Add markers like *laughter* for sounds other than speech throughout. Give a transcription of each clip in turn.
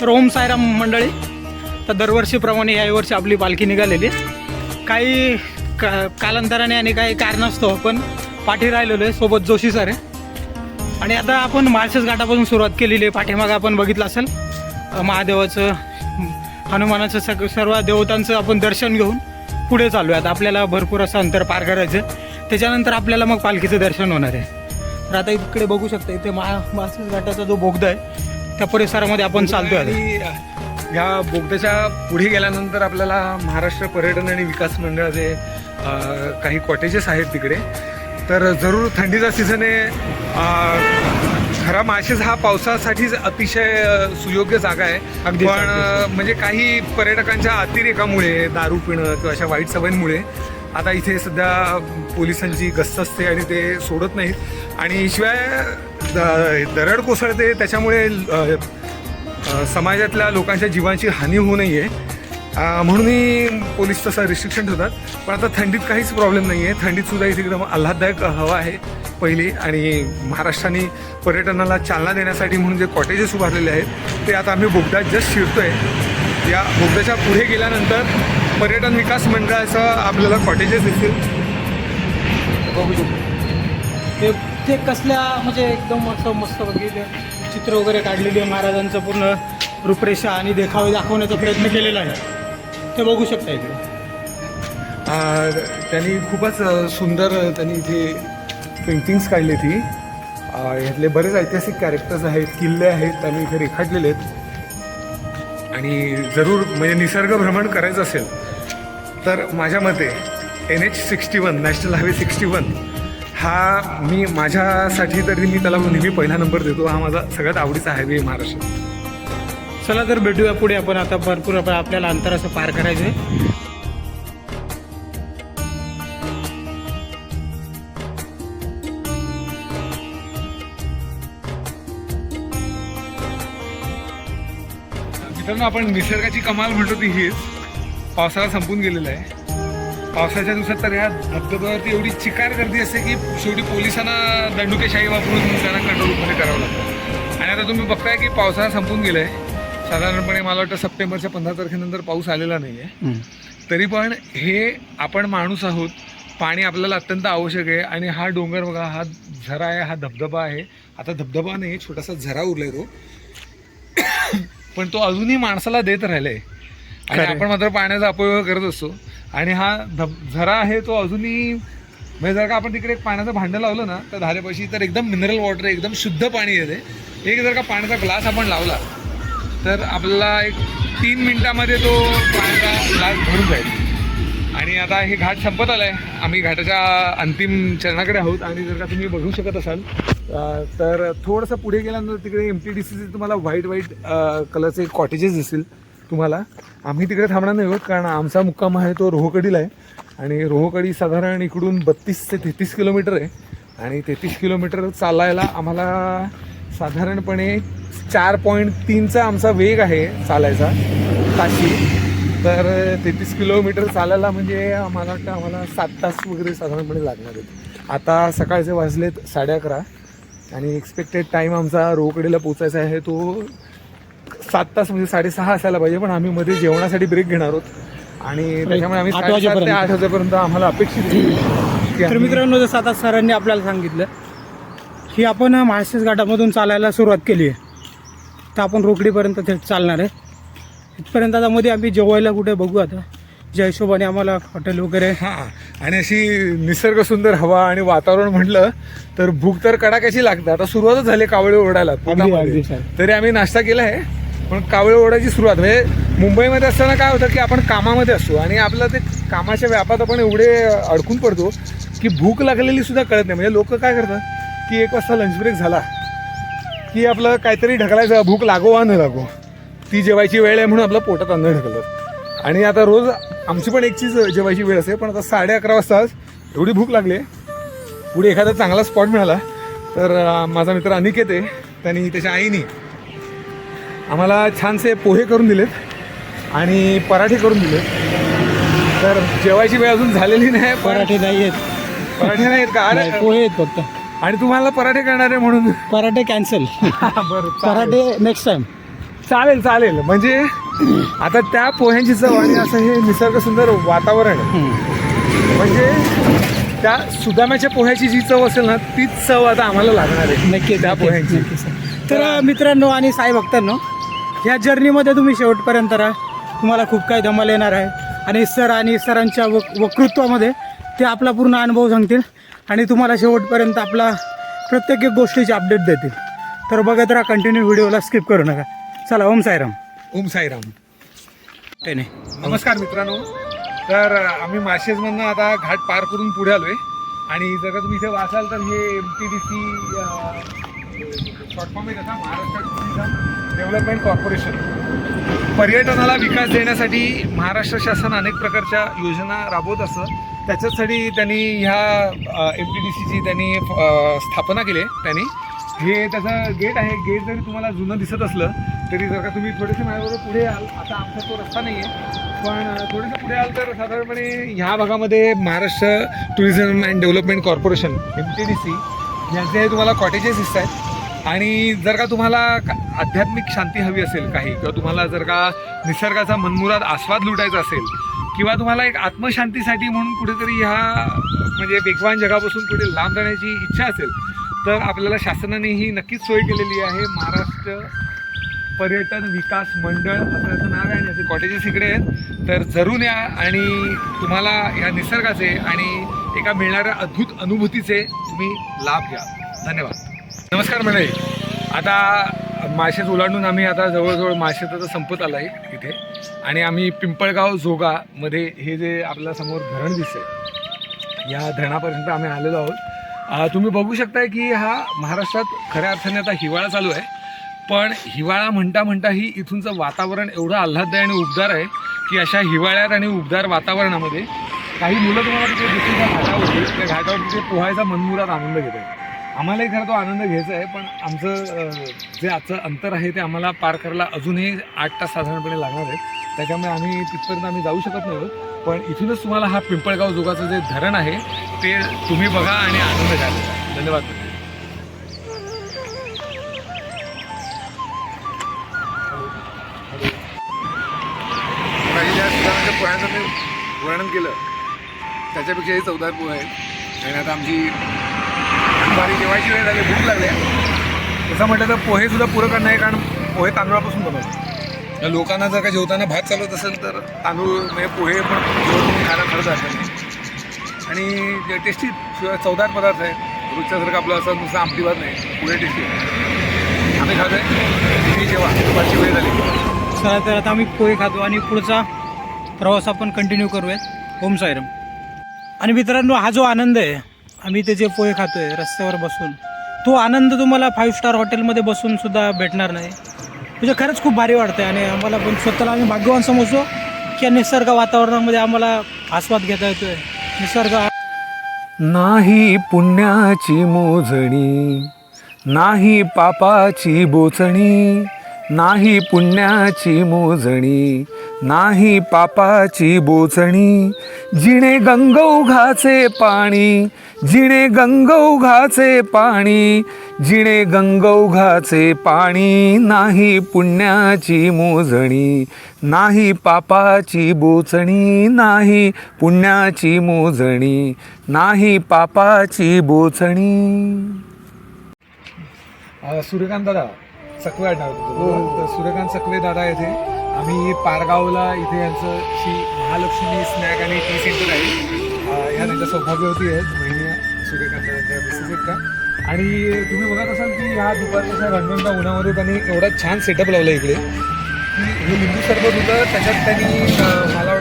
तर ओम सायराम मंडळी. तर दरवर्षीप्रमाणे या वर्षी आपली पालखी निघालेली. काही का कालांतराने आणि काही कारणास्तव आपण पाठी राहिलेलो आहे. सोबत जोशी सर आहे. आणि आता आपण माळशेस घाटापासून सुरुवात केलेली आहे. पाठीमागं आपण बघितलं असेल. महादेवाचं हनुमानाचं सग सर्व देवतांचं आपण दर्शन घेऊन पुढे चालू आहे आता आपल्याला भरपूर असं अंतर पार करायचं त्याच्यानंतर आपल्याला मग पालखीचं दर्शन होणार आहे. तर आता इकडे बघू शकता इथे मा माळशेस घाटाचा जो बोगदा आहे त्या परिसरामध्ये आपण चालतोय आता. आणि ह्या बोगद्याच्या पुढे गेल्यानंतर आपल्याला महाराष्ट्र पर्यटन आणि विकास मंडळाचे अ, काही कॉटेजेस आहेत तिकडे तर जरूर थंडीचा सीझन आहे अ, खरा माळशेज हा पावसासाठीच अतिशय अ, सुयोग्य जागा आहे अगदीच, पण अ. म्हणजे काही पर्यटकांच्या अतिरेकामुळे दारू पिणं किंवा अशा वाईट सवयींमुळे आता इथे सध्या पोलिसांची गस्त असते आणि ते सोडत नाहीत आणि शिवाय द- दरड कोसळते. त्याच्यामुळे समाजातल्या लोकांच्या जीवांची हानी होऊ नये. म्हणूनही पोलीस तसं रिस्ट्रिक्शन ठेवतात. पण आता थंडीत काहीच प्रॉब्लेम नाही आहे थंडीत सुद्धा इथे एकदम आल्हाददायक हवा आहे पहिली. आणि महाराष्ट्राने पर्यटनाला चालना देण्यासाठी म्हणून जे कॉटेजेस उभारलेले आहेत ते आता आम्ही बोगद्यात जस्ट शिरतो आहे या बोगद्याच्या पुढे गेल्यानंतर पर्यटन विकास मंडळाचं आपल्याला कॉटेजेस दिसतील. बघू शकतो. ते ते कसल्या म्हणजे एकदम असं मस्त बघितलं. चित्र वगैरे काढलेली आहे महाराजांचं पूर्ण रूपरेषा आणि देखावे दाखवण्याचा प्रयत्न केलेला आहे. ते बघू शकता इकडे. त्यांनी खूपच सुंदर त्यांनी जे पेंटिंग्स काढली ती. ह्यातले यातले बरेच ऐतिहासिक कॅरेक्टर्स आहेत किल्ले आहेत त्यांनी इथे रेखाटलेले आहेत. आणि जरूर म्हणजे निसर्ग भ्रमण करायचं असेल तर माझ्या मते N H sixty one national highway sixty one हा मी माझ्यासाठी तरी मी त्याला नेहमी पहिला नंबर देतो. हा माझा सगळ्यात आवडीचा हायवे महाराष्ट्र. चला तर भेटूया पुढे. आपण आता भरपूर आपण आपल्याला अंतर असं पार करायचं आहे मित्रांनो आपण निसर्गाची कमाल म्हणतो ती हीच. पावसाळा संपून गेलेला आहे. पावसाच्या दिवसात तर ह्या धबधब्यावरती एवढी चिकार गर्दी असते की शेवटी पोलिसांना दंडुकेशाही वापरून त्यांना कंट्रोलमध्ये करावं लागतं. आणि आता तुम्ही बघताय की पावसाळा संपून गेलाय. साधारणपणे मला वाटतं सप्टेंबरच्या पंधरा तारखेनंतर पाऊस आलेला नाही आहे तरी पण हे आपण माणूस आहोत. पाणी आपल्याला अत्यंत आवश्यक आहे. आणि हा डोंगर बघा हा झरा आहे हा धबधबा आहे. आता धबधबा नाही छोटासा झरा उरलाय तो. पण तो अजूनही माणसाला देत राहिलाय. आणि. आपण मात्र पाण्याचा अपयोग करत असतो. आणि हा धब झरा आहे तो अजूनही म्हणजे जर का आपण तिकडे एक पाण्याचं भांडं लावलं ना तर धारेपाशी तर एकदम मिनरल वॉटर एकदम शुद्ध पाणी येते. एक जर का पाण्याचा ग्लास आपण लावला तर आपल्याला एक तीन मिनिटामध्ये तो पाण्याचा ग्लास भरून जाईल. आणि आता हे घाट संपत आलाय. आम्ही घाटाच्या अंतिम चरणाकडे आहोत. आणि जर का तुम्ही बघू शकत असाल तर थोडंसं पुढे गेल्यानंतर तिकडे एम टी डी सीचे तुम्हाला व्हाईट व्हाईट कलरचे कॉटेजेस दिसतील. तुम्हाला. आम्ही तिकडे थांबणार नाही आहोत कारण आमचा मुक्काम आहे तो रोहकडीला आहे. आणि रोहकडी साधारण इकडून बत्तीस ते तेहतीस किलोमीटर आहे. आणि तेहतीस किलोमीटर चालायला आम्हाला साधारणपणे चार पॉईंट तीनचा आमचा वेग आहे चालायचा. ताशी. तर तेहतीस किलोमीटर चालायला म्हणजे आम्हाला वाटतं आम्हाला सात तास वगैरे साधारणपणे लागणार आहेत. आता सकाळचे वाजलेत साडे अकरा. आणि एक्सपेक्टेड टाईम आमचा रोकडेला पोचायचा आहे तो सात तास म्हणजे साडेसहा असायला पाहिजे पण आम्ही मध्ये जेवणासाठी ब्रेक घेणार आहोत. आणि त्याच्यामुळे आम्ही आठ वाजेपर्यंत. आठ वाजेपर्यंत आम्हाला अपेक्षित तर मित्रांनो जसं आता सरांनी आपल्याला सांगितलं की आपण माळशेज घाटामधून चालायला सुरुवात केली आहे. तर आपण रोकडीपर्यंत थेट चालणार आहे. इथपर्यंत आता मध्ये आम्ही जेवायला कुठे बघू आता. ज्या हिशोबाने आम्हाला हॉटेल वगैरे हा. आणि अशी निसर्ग सुंदर हवा आणि वातावरण म्हटलं तर भूक तर कडाक्याची लागते. आता सुरुवातच झाली कावळे ओरडायला. तरी आम्ही नाश्ता केला आहे. पण कावळे ओढायची सुरुवात. म्हणजे मुंबईमध्ये असताना काय होतं की आपण कामामध्ये असतो आणि आपलं ते कामाच्या व्यापात आपण एवढे अडकून पडतो की भूक लागलेली सुद्धा कळत नाही. म्हणजे लोक काय करतात की एक वाजता लंच ब्रेक झाला की आपलं काहीतरी ढकलायचं भूक लागो वा न लागो. ती जेवायची वेळ आहे म्हणून आपलं पोटात अन्न ढकलत आणि आता रोज आमची पण एक चीज जेवायची वेळ असते पण आता साडे अकरा वाजता एवढी भूक लागली. पुढे एखादा चांगला स्पॉट मिळाला तर माझा मित्र अनिकेत आहे त्यांनी त्याच्या आईनी आम्हाला छानसे पोहे करून दिलेत आणि पराठे करून दिलेत. तर जेवायची वेळ अजून झालेली नाही पराठे नाही आहेत. पराठे नाहीत का? नाही, अरे पोहे आहेत फक्त. आणि तुम्हाला पराठे करणार आहे म्हणून? पराठे कॅन्सल *laughs* बरं. पराठे नेक्स्ट टाइम चालेल चालेल. म्हणजे आता त्या पोह्यांची चव आणि असं हे निसर्ग सुंदर वातावरण. म्हणजे त्या सुदाम्याच्या पोह्याची जी चव असेल ना तीच चव आता आम्हाला लागणार आहे. नक्की त्या पोह्यांची. तर मित्रांनो आणि साई भक्तांनो ह्या जर्नीमध्ये तुम्ही शेवटपर्यंत राहा. तुम्हाला खूप काही धमाल येणार आहे. आणि सर आणि सरांच्या वक वक्तृत्वामध्ये ते आपला पूर्ण अनुभव सांगतील. आणि तुम्हाला शेवटपर्यंत आपला प्रत्येक एक गोष्टीची अपडेट देतील. तर बघत राहा कंटिन्यू व्हिडिओला स्किप करू नका. चला ओम साईराम. ओम साईराम. नमस्कार मित्रांनो. तर आम्ही मार्शेजमधनं आता घाट पार करून पुढे आलोय. आणि जर का तुम्ही इथे वाचाल तर हे M T D C short form आहे त्याचा महाराष्ट्र टुरिझम डेव्हलपमेंट कॉर्पोरेशन पर्यटनाला विकास देण्यासाठी महाराष्ट्र शासन अनेक प्रकारच्या योजना राबवत असतं. त्याच्यासाठी त्यांनी ह्या एम टी डी सीची त्यांनी स्थापना केली आहे त्यांनी. हे त्याचं गेट आहे. गेट जरी तुम्हाला जुनं दिसत असलं तरी जर का तुम्ही थोडेसे माझ्याबरोबर पुढे आल आता आमचा तो रस्ता नाही आहे पण थोडेसे पुढे आल तर साधारणपणे ह्या भागामध्ये Maharashtra tourism and development corporation M T D C यांचे तुम्हाला कॉटेजेस दिसत आहेत आणि जर का तुम्हाला का- आध्यात्मिक शांती हवी असेल काही किंवा तुम्हाला जर का निसर्गाचा मनमुराद आस्वाद लुटायचा असेल किंवा तुम्हाला एक आत्मशांतीसाठी म्हणून कुठेतरी ह्या म्हणजे वेगवान जगापासून कुठे लांब जाण्याची इच्छा असेल तर आपल्याला शासनाने ही नक्कीच सोय केलेली आहे. महाराष्ट्र पर्यटन विकास मंडळ असं याचं नाव आहे आणि याचे कॉटेजेस इकडे आहेत. तर जरूर या आणि तुम्हाला या निसर्गाचे आणि एका मिळणाऱ्या अद्भुत अनुभूतीचे तुम्ही लाभ घ्या. धन्यवाद. नमस्कार मंडळी. आता माशेच ओलांडून आम्ही आता जवळजवळ माशेचा संपत आला आहे इथे. आणि आम्ही पिंपळगाव जोगामध्ये हे जे आपल्यासमोर धरण दिसते या धरणापर्यंत आम्ही आलेलो आहोत. तुम्ही बघू शकताय की हा महाराष्ट्रात खऱ्या अर्थाने आता हिवाळा चालू आहे. पण हिवाळा म्हणता म्हणता ही इथूनचं वातावरण एवढं आल्हाददायी आणि उबदार आहे की अशा हिवाळ्यात आणि उबदार वातावरणामध्ये काही मुलं तुम्हाला तिथे दिसतील त्या घाटावरती त्या घाटावरती ते पोहायचा मनमुरात आनंद घेत. आहेत आम्हालाही खरं तो आनंद घ्यायचा आहे पण आमचं जे आजचं अंतर आहे ते आम्हाला पार करायला अजूनही आठ तास साधारणपणे लागणार आहेत. त्याच्यामुळे आम्ही तिथपर्यंत आम्ही जाऊ शकत नाही. पण इथूनच तुम्हाला हा पिंपळगाव जोगाचं जे धरण आहे ते तुम्ही बघा आणि आनंद घ्या. धन्यवाद. काही पोह्यांचं वर्णन केलं त्याच्यापेक्षाही चौदार पोहे आहेत. आणि आता आमची दुपारी जेवायची वेळ झाली भूक लागली तसं म्हटलं तर पोहेसुद्धा पूरक नाही कारण पोहे तांदळापासून बनवतात लोकांना जर का जेवताना भात चालवत असेल तर तांदूळ म्हणजे पोहे पण जेवण खायला खरंच असेल आणि टेस्टी चौदार चवदार पदार्थ आहे रोजच्यासारखं आपलं असं नुसतं आमटी भात नाही पुढे टेस्टी आम्ही खातो आहे जेव्हा दुपारची वेळ झाली. चला तर आता आम्ही पोहे खातो आणि पुढचा प्रवास आपण कंटिन्यू करूयात. ओम सायरम आणि मित्रांनो हा जो आनंद आहे आम्ही ते जे पोहे आहे रस्त्यावर बसून तो आनंद तुम्हाला फाईव्ह स्टार हॉटेलमध्ये बसून सुद्धा भेटणार नाही. म्हणजे खरंच खूप भारी वाटतंय आणि आम्हाला पण स्वतःला आम्ही भाग्यवान समजतो की निसर्ग वातावरणामध्ये आम्हाला आस्वाद घेता येतोय. निसर्ग नाही पुण्याची मोजणी नाही पापाची बोचणी नाही पुण्याची मोजणी नाही पापाची बोचणी जिणे गंगौघाचे पाणी जिणे गंगौघाचे पाणी जिणे गंगौघाचे पाणी नाही पुण्याची मोजणी नाही पापाची बोचणी नाही पुण्याची मोजणी नाही पापाची बोचणी सूर्यकांत दादा सकवे आडनाव आहे तर सूर्यकांत सकवे दादा येथे आम्ही पारगावला इथे यांचं श्री महालक्ष्मी स्नॅक आणि टी सेंटर आहे. या त्यांच्या त्यांच्या सौभाग्यवती आहेत. महिना सूर्यकांत त्यांच्या मिसेस आहेत का आणि तुम्ही बघत असाल की ह्या दुपारच्या रणवंता उन्हामध्ये त्यांनी एवढा छान सेटअप लावला इकडे. की हे लिंबू सरबत होतं त्याच्यात त्यांनी मला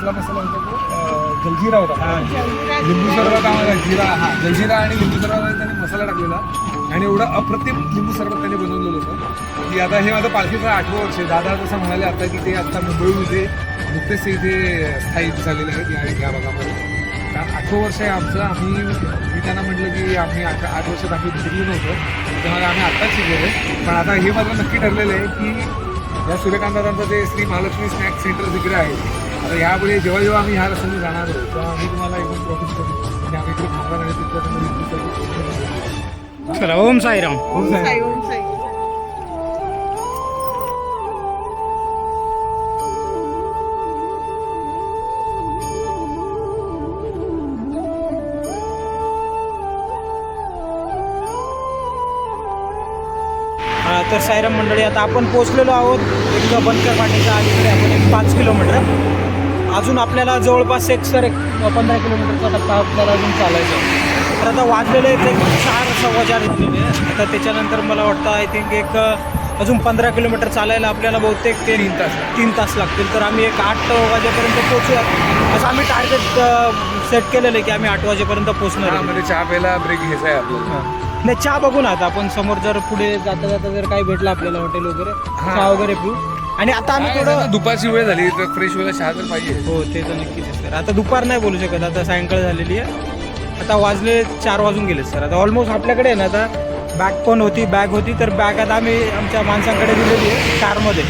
कसला मसाला होता तो जलजिरा होता. लिंबू सरबत आम्हाला जिरा हा जलजिरा आणि लिंबू सरबत त्यांनी मसाला टाकलेला. आणि एवढं अप्रतिम लिंबू सरबत त्यांनी बनवलेलं होतं. की आता हे माझं पालखीचं आठवं वर्ष आहे. दादा जसं म्हणाले आता की ते आता मुंबईमध्ये नुकतेच ते इथे स्थायिक झालेले आहेत या या भागामध्ये. कारण आठवं वर्ष आहे आमचं. आम्ही मी त्यांना म्हटलं की आम्ही आठ आठ वर्षात आम्ही शिकलो नव्हतो. त्यामुळे आम्ही आत्ताच शिकलेलो पण आता हे मात्र नक्की ठरलेलं आहे की या सूर्यकांतांचं ते श्री महालक्ष्मी स्नॅक सेंटर तिकडे आहे आता यापुढे जेव्हा जेव्हा आम्ही ह्या रस्त्याने जाणार आहोत तेव्हा आम्ही तुम्हाला एकदम प्रॉमिस करू की आम्ही इकडे थांबणार आणि. चला ओम साईराम हो साहेब. हा, तर साईराम मंडळी आता आपण पोचलेलो आहोत एक बनकर फाट्याच्या अलीकडे आपण एक पाच किलोमीटर अजून आपल्याला जवळपास एक सर एक पंधरा किलोमीटरचा टप्पा आपल्याला अजून चालायचा. तर आता वाजलेले एक चार सव्वा चार झालेले. आता त्याच्यानंतर मला वाटतं आय थिंक एक अजून पंधरा किलोमीटर चालायला आपल्याला बहुतेक ते तीन तास. तीन तास लागतील तर आम्ही एक आठ वाजेपर्यंत पोचूया असं आम्ही टार्गेट सेट केलेलं आहे की आम्ही आठ वाजेपर्यंत पोचणार आहे. मध्ये चहा प्यायला ब्रेक घ्यायचा आहे आपल्याला नाही चहा बघू ना आता आपण समोर जर पुढे जाता जाता जर काही भेटलं आपल्याला हॉटेल वगैरे. चहा वगैरे पिऊ आणि आता आम्ही थोडं दुपारची वेळ झाली तर फ्रेश व्हायला चहा तर पाहिजे. हो ते तर नक्कीच आहे सर आता दुपार नाही बोलू शकत आता सायंकाळ झालेली आहे. आता वाजले चार वाजून गेले सर आता ऑलमोस्ट आपल्याकडे आहे ना आता बॅग पण होती बॅग होती तर बॅग आता आम्ही आमच्या माणसांकडे दिलेली आहे कारमध्ये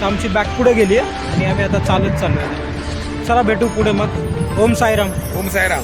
तर आमची बॅग पुढे गेली आहे आणि आम्ही आता चालत चाललो आहे. चला भेटू पुढे मग. ओम साईराम. ओम साईराम.